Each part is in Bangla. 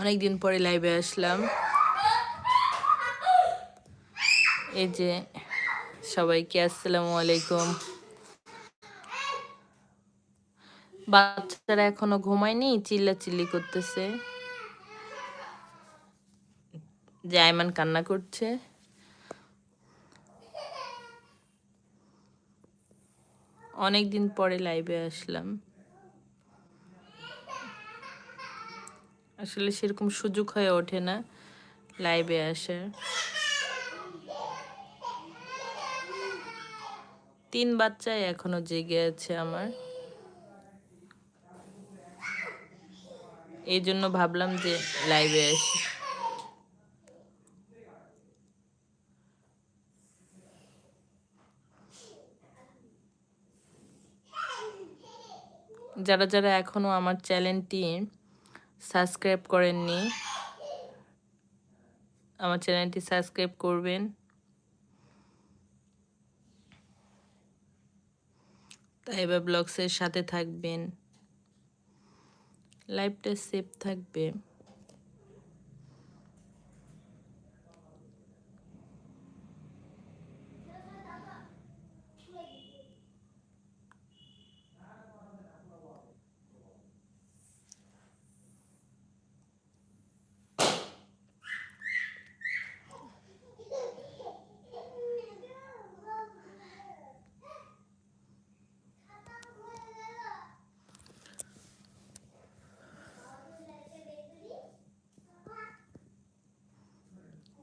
অনেক দিন পরে লাইভে আসলাম। এই যে সবাইকে আসসালামু আলাইকুম। বাচ্চারা এখনও ঘুমায়নি চিল্লা চিল্লি করতেছে। আইমান কান্না করছে। অনেক দিন পরে লাইভে আসলাম। আসলে সেরকম সুযোগ হয়ে ওঠে না লাইভে আসার তিন বাচ্চাই এখনও জেগে আছে আমার। এই জন্য ভাবলাম যে লাইভে আসি। যারা যারা এখনও আমার চ্যানেলটি সাবস্ক্রাইব করেননি। আমার চ্যানেলটি সাবস্ক্রাইব করবেন। তাইবা ব্লগসের সাথে থাকবেন। লাইফটা সেফ থাকবে।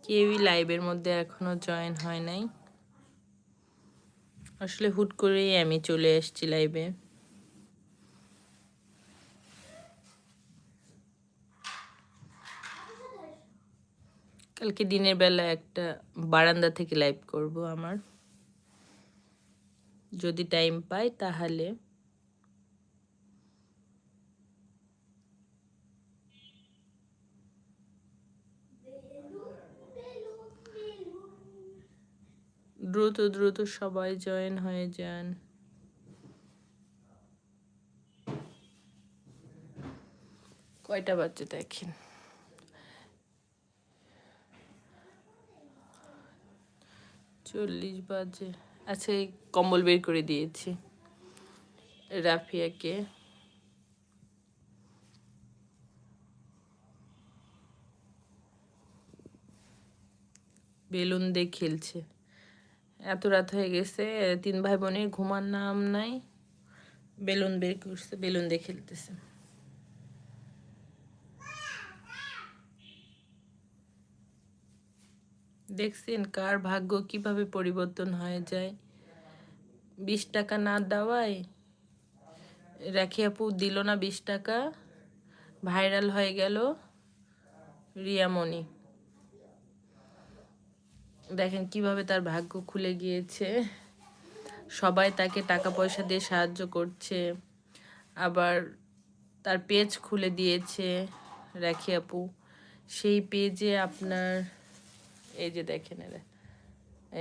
কেউই লাইভের মধ্যে এখনও জয়েন হয় নাই। আসলে হুট করেই আমি চলে এসেছি লাইভে কালকে দিনের বেলা একটা বারান্দা থেকে লাইভ করব আমার। যদি টাইম পাই তাহলে। দ্রুত দ্রুত সবাই জয়েন হয়ে যান। কয়টা বাচ্চা দেখেন? চল্লিশ বাজে। আচ্ছা এই কম্বল বের করে দিয়েছি। রাফিয়াকে। বেলুন দিয়ে খেলছে। এত রাত হয়ে গেছে, তিন ভাই বোনের ঘুমার নাম নাই। বেলুন বের করছে, বেলুন দিয়ে খেলতেছে। দেখছেন কার ভাগ্য কীভাবে পরিবর্তন হয়ে যায়। বিশ টাকা না দেওয়ায় রাখি আপু দিল না বিশ টাকা। ভাইরাল হয়ে গেল রিয়ামণি। দেখেন কীভাবে তার ভাগ্য খুলে গিয়েছে। সবাই তাকে টাকা পয়সা দিয়ে সাহায্য করছে। আবার তার পেজ খুলে দিয়েছে রাখি আপু। সেই পেজে আপনার, এই যে দেখেন এরা,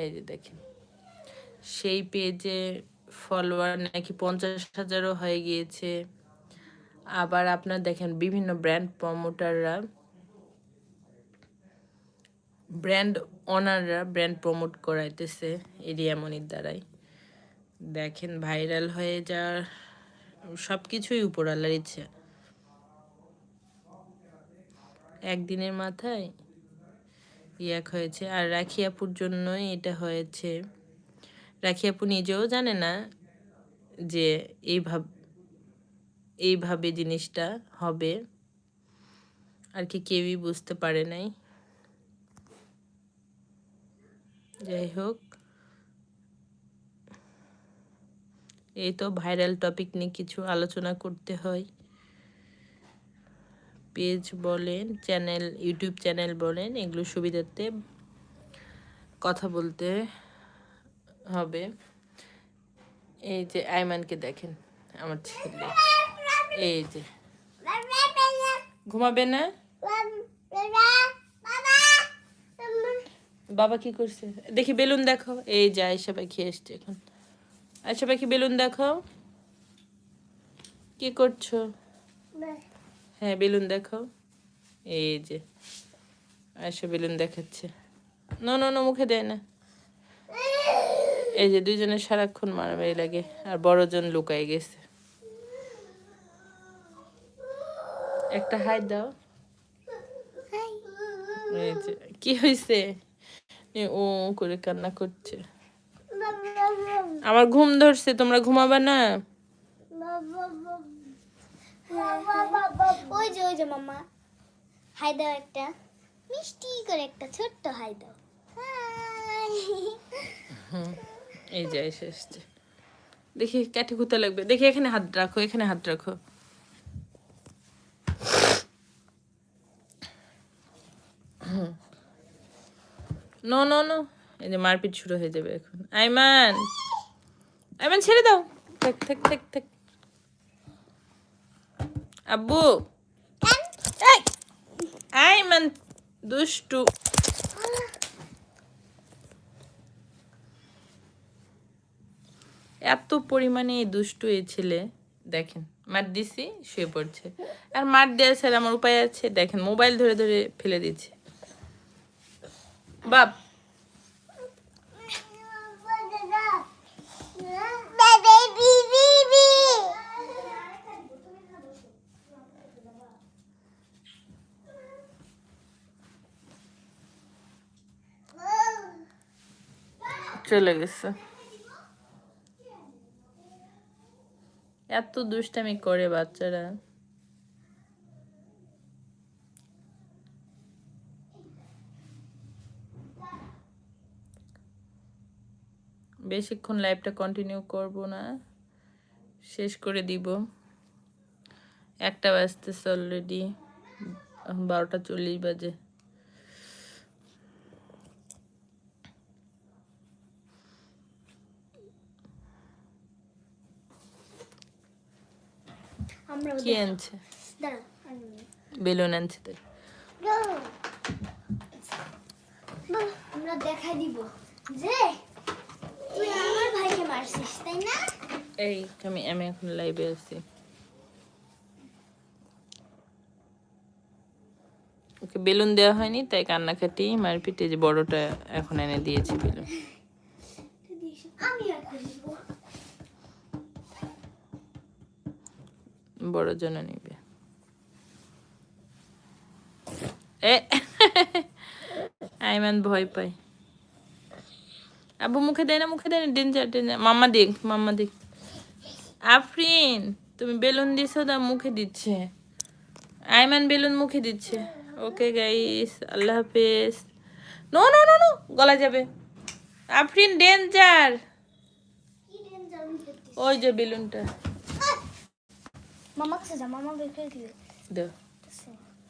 এই যে দেখেন। সেই পেজে ফলোয়ার নাকি পঞ্চাশ হাজারও হয়ে গিয়েছে। আবার আপনার দেখেন বিভিন্ন ব্র্যান্ড প্রমোটাররা ব্র্যান্ড ওনাররা ব্র্যান্ড প্রমোট করাইতেছে এরিয়ামনির দ্বারাই। দেখেন ভাইরাল হয়ে যাওয়ার সব কিছুই উপর আল্লাহর ইচ্ছা। একদিনের মাথায় ইয়াক হয়েছে। আর রাখি আপুর জন্যই এটা হয়েছে। রাখি আপু নিজেও জানে না যে এইভাবে এইভাবে জিনিসটা হবে। আর কি কেউই বুঝতে পারে নাই। যাই হোক এই তো ভাইরাল টপিক নিয়ে কিছু আলোচনা করতে হয়। পেজ বলেন চ্যানেল ইউটিউব চ্যানেল বলেন, এগুলো সুবিধার্থে কথা বলতে হবে। এই যে আইমানকে দেখেন, আমার ছেলে। এই যে। ঘুমাবে না? বাবা কি করছে? দেখি বেলুন দেখো এই যে আয়সা পাখি এসছে এখন। আয়সা পাখি বেলুন দেখো কি করছ? হ্যাঁ বেলুন দেখো এই যে আয়সা বেলুন দেখাচ্ছে। না না না মুখে দেয় না। এই যে দুইজনে সারাক্ষণ মারামারি লাগে আর বড়জন লুকাই গেছে। একটা হাই দাও। এই যে কি হয়েছে ও করে কান্না করছে। আমার ঘুম ধরছে তোমরা ঘুমাবে না? ওই যে ওই যে মামা হাই দাও একটা। মিষ্টি করে একটা ছোট্ট হাই দাও। এই যে এসে দেখি কাঠি কুতে লাগবে? দেখি এখানে হাত রাখো এখানে হাত রাখো। নো নো নো এই যে মারপিট শুরু হয়ে যাবে এখন। আইমান! আইমান, ছেড়ে দাও। থাক থাক থাক থাক। আব্বু! আইমান, দুষ্টু। এত পরিমাণে এই দুষ্টু এই ছেলে, দেখেন, মার দিছি, শুয়ে পড়ছে। আর মার দেওয়া স্যার আমার উপায় আছে, দেখেন, মোবাইল ধরে ধরে ফেলে দিচ্ছে। বাপ! চলে গেছে। এত দুষ্টামি করে বাচ্চারা। বেশিক্ষণ লাইভটা কন্টিনিউ করব না, শেষ করে দিব। একটা বাজতেছে অলরেডি বারোটা চল্লিশ বাজে। আমরা কি আনছে। বেলুন আনছে তো। আমরা দেখাই দিব। যে তুই আমার ভাইকে মারছিস তাই না? এই আমি আমি এখন লাইভে আছি। ওকে বেলুন দেওয়া হয়নি তাই কান্নাকাটি মারপিটে যে বড়টা এখন এনে দিয়েছি বেলুন। আমি বড় জন্য নিবে। এ আইমান ভয় পাই আবু মুখে দেয় না মুখে দেয় না ডেঞ্জার ডেঞ্জার। মাম্মা দেখ মাম্মা দেখ। আফরিন তুমি বেলুন দিছো দা মুখে দিচ্ছে। আইমান বেলুন মুখে দিচ্ছে। ওকে গাইস আল্লাহ হাফেজ। নো নো নো নো গলা যাবে। আফরিন ডেঞ্জার। ওই যে বেলুনটা। মামা কাছে যা মামা বের করে দিবে।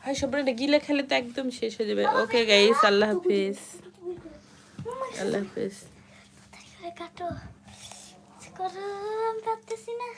হাই সবটা গিলে খেলে তো একদম শেষ হয়ে যাবে। ওকে গাইস আল্লাহ হাফেজ। আল্লাহ হাফেজ। কাটো? করো আমি পারতেছি না।